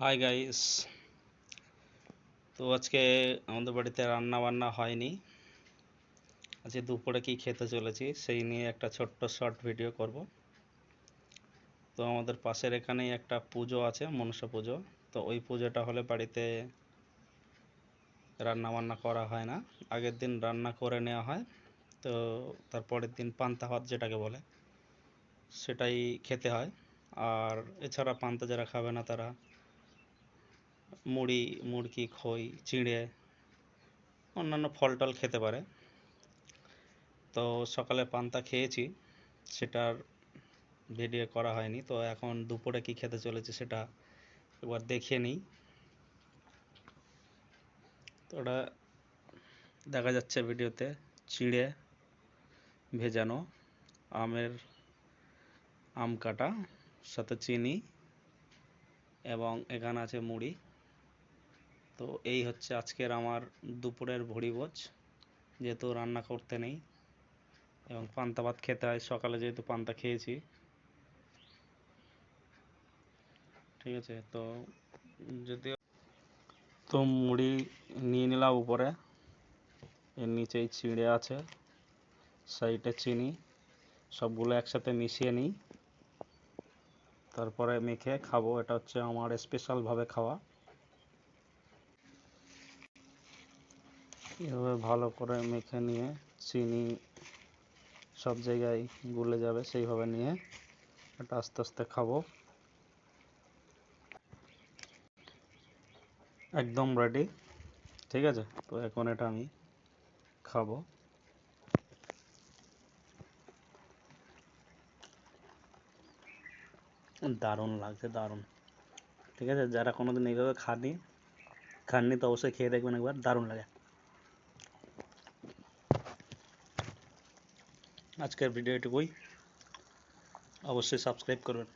Hi guys তো আজকে আমাদের বাড়িতে রান্না বান্না হয়নি। আজকে দুপুরে কি খেতে চলেছি, সেই নিয়ে একটা ছোট্ট শর্ট ভিডিও করব। তো আমাদের পাশের এখানেই একটা পুজো আছে, মনসা পুজো। তো ওই পুজোটা হলে বাড়িতে রান্না বান্না করা হয় না। আগের দিন রান্না করে নেওয়া হয়। তো তারপরের দিন পান্তা ভাত যেটাকে বলে, সেটাই খেতে হয়। আর এছাড়া পান্তা যারা খাবে না তারা মুড়ি মুরগি খই, চিঁড়ে, অন্যান্য ফল টল খেতে পারে। তো সকালে পান্তা খেয়েছি, সেটার ভিডিও করা হয়নি। তো এখন দুপুরে কি খেতে চলেছে সেটা একবার দেখিয়ে নিই। তো ওটা দেখা যাচ্ছে ভিডিওতে চিঁড়ে ভেজানো, আমের আম কাটা, সাথে চিনি, এবং এখানে আছে মুড়ি। তো এই হচ্ছে আজকের আমার দুপুরের ভুড়িভোজ। যেহেতু রান্না করতে নেই এবং পান্তা ভাত খেতে হয়, সকালে যেহেতু পান্তা খেয়েছি। ঠিক আছে, তো যদিও তো মুড়ি নিয়ে নিলাম উপরে। এর নিচেই চিড়ে আছে, সাইডে চিনি, সবগুলো একসাথে মিশিয়ে নিই। তারপরে মেখে খাব, এটা হচ্ছে আমার স্পেশালভাবে খাওয়া। এভাবে ভালো করে মেখে নিয়ে, চিনি সব জায়গায় গুলে যাবে সেইভাবে নিয়ে এটা আস্তে আস্তে খাব। একদম রেডি ঠিক আছে? তো এখন এটা আমি খাব। দারুণ লাগছে, দারুণ। ঠিক আছে? যারা কোনোদিন এইভাবে খাননি খাননি তো অবশ্যই খেয়ে দেখবেন একবার, দারুণ লাগে। আজকের ভিডিও এটুকুই অবশ্যই সাবস্ক্রাইব করবেন